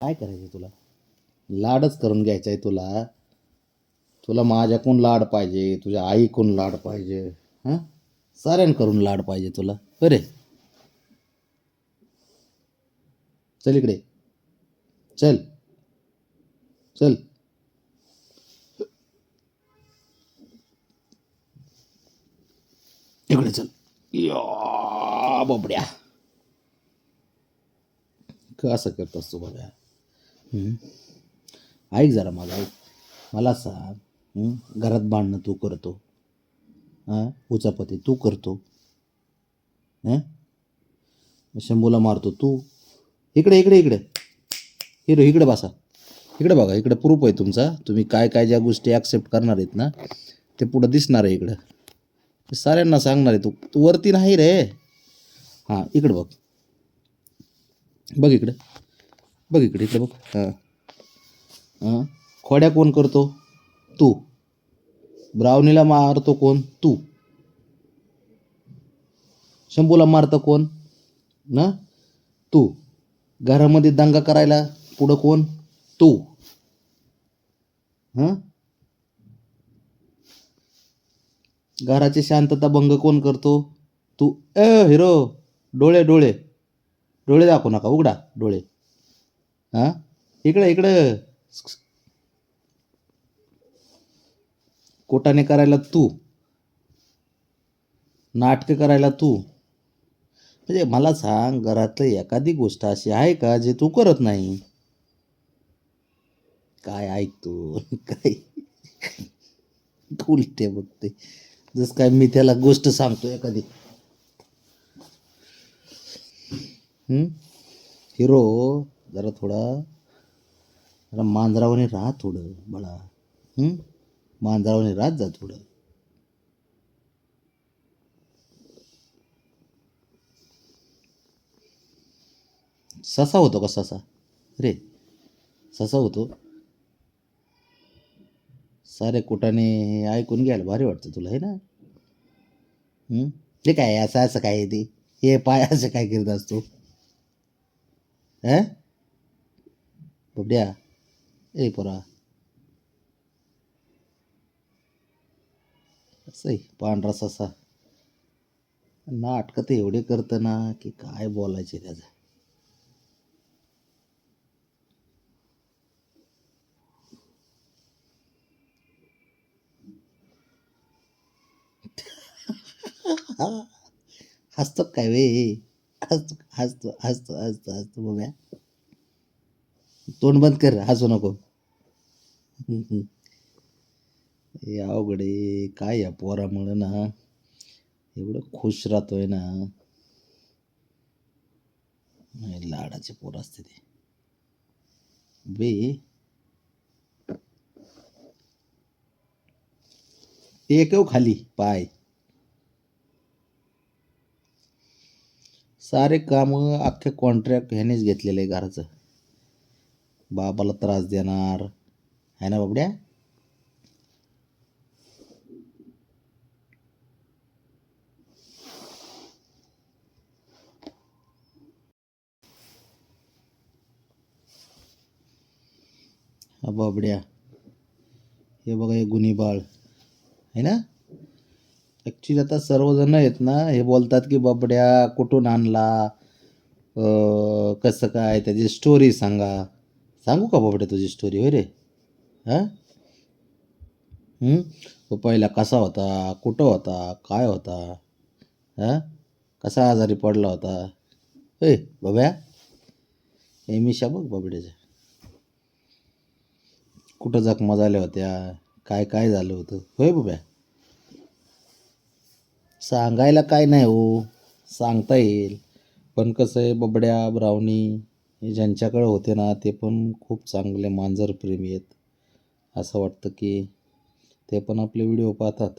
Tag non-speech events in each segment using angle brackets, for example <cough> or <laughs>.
काय करायचं तुला? लाडच करून घ्यायचा आहे तुला. तुला माझ्याकून लाड पाहिजे तुझ्या आईकून लाड पाहिजे हां? साऱ्यांकडून लाड पाहिजे तुला. बरे चल इकडे. चल. चल. इकडे चल. या बाबड्या. कसं करतोस तू बघा. ऐक जरा माझा ऐक. मला सांग घरात भांडणं तू करतो हां? उचापती तू करतो हां? शंभूला मारतो तू. इकडे इकडे इकडे. हिरो इकडे बसा. इकडे बघा इकडे प्रूफ आहे तुमचा. तुम्ही काय काय ज्या गोष्टी ॲक्सेप्ट करणार आहेत ना ते पुढं दिसणार आहे इकडं. साऱ्यांना सांगणार आहे तू. तू वरती नाही रे. हां इकडं बघ. बघ इकडं. बघ इकडे इकडे बघ. हां. खोड्या कोण करतो? तू. ब्रावणीला मारतो कोण? तू. शंभूला मारतं कोण? ना? तू. घरामध्ये दंगा करायला पुढं कोण? तू. हां? घराची शांतता भंग कोण करतो? तू. ए हिरो. डोळे डोळे. डोळे दाखवू नका. उघडा. डोळे. हां? इकडं इकडं. कोटाने करायला तू. नाटकं करायला तू. म्हणजे मला सांग घरातली एखादी गोष्ट अशी आहे का जे तू करत नाही? काय ऐकतो? काय? उलटे बघते. जस काय मी त्याला गोष्ट सांगतो एखादी. हम्म? हिरो जरा थोडा जरा मांजरावाने राहा थोडं बाळा. हम्म? मांजरावाने राहत जा थोडं. ससा होतो का ससा? रे ससा होतो. सारे कुटाने ऐकून घ्यायला भारी वाटतं तुला हे ना? हम्म? ते काय असं असं काय आहे ते? हे पाय असं काय करत असतो? अं? बबड्या ए पोरा असं आहे पांढरा ससा. नाटकं ते एवढे करतं ना की काय बोलायचे त्याचं. <laughs> हसतो काय वे? हसतो हसतो हसतो हसतो हसतो बघ्या तोंड बंद कर हसू नको. हे अवघड काय या पोरामुळं ना? एवढं खुश राहतोय ना? लाडाचे पोर असते ते. बे. टेकव खाली पाय. सारे काम अख्खे कॉन्ट्रॅक्ट ह्यानेच घेतलेलं आहे घराचं. बाबाला त्रास देणार. आहे ना बाबड्या? बाबड्या. हे बघा हे गुन्हे बाळ. आहे ना? ॲक्च्युली आता सर्वजण आहेत ना हे बोलतात की बाबड्या कुठून आणला? अं, कसं काय? त्याची स्टोरी सांगा. सांगू का बाबड्या तुझी स्टोरी होय रे. हां? तो पहिला कसा होता? कुठं होता? काय होता? हां? कसा आजारी पडला होता? ए बाब्या? हे मिशा बघ बाबड्याच्या. कुठं जखमा झाल्या होत्या? काय काय झालं होतं? होय बाब्या? सांगायला काय नाही हो. सांगता येईल. पण कसं आहे बबड्या ब्राउनी? हे ज्यांच्याकडे होते ना ते पण खूप चांगले मांजर प्रेमी आहेत. असं वाटतं की ते पण आपले व्हिडिओ पाहतात.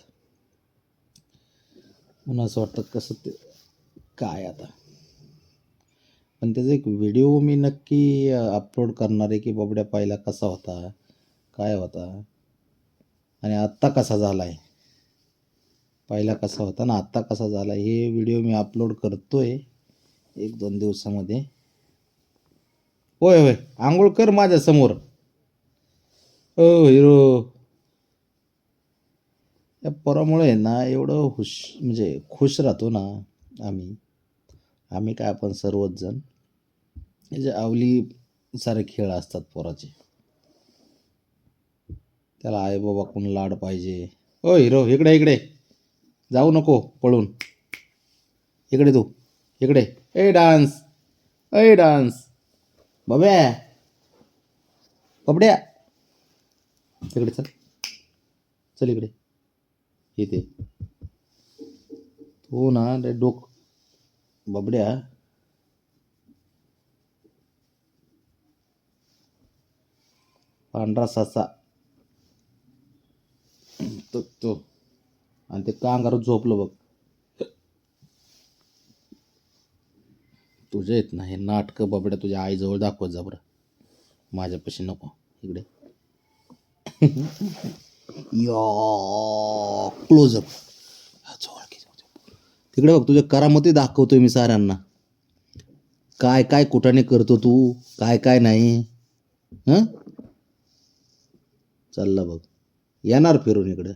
म्हणून असं वाटतं कसं ते काय आता? पण त्याचा एक व्हिडिओ मी नक्की अपलोड करणार आहे की बाबड्या पाहिला कसा होता काय होता? आणि आत्ता कसा झाला आहे पहिला कसा होता ना आत्ता कसा झाला हे व्हिडिओ मी अपलोड करतो आहे एक दोन दिवसामध्ये. होय होय. आंघोळ कर माझ्यासमोर. ओ हिरो. या पोरामुळे ना एवढं हुश म्हणजे खुश राहतो ना आम्ही. आम्ही काय आपण सर्वच जण हे जे आवली सारे खेळ असतात पोराचे. त्याला आई बाबा कोण लाड पाहिजे. ओ हिरो इकडे इकडे. जाऊ नको पळून. इकडे तू. इकडे. ए डान्स. ए डान्स. बाब्या बाबड्या तिकडे चल. चल इकडे. येते. हो ना रे डोक. बाबड्या. पांढरा सासा. तो तो. आणि ते कांगारू झोपलं बघ. तुझे येत नाही. नाटकं बाबड्या तुझ्या आईजवळ दाखवत जा बरं. माझ्यापाशी नको. इकडे. या क्लोजअप तिकडे बघ तुझ्या करामती दाखवतोय मी साऱ्यांना. काय काय कुठाने करतो तू? काय काय नाही? हं? चालला बघ. येणार फिरून इकडे.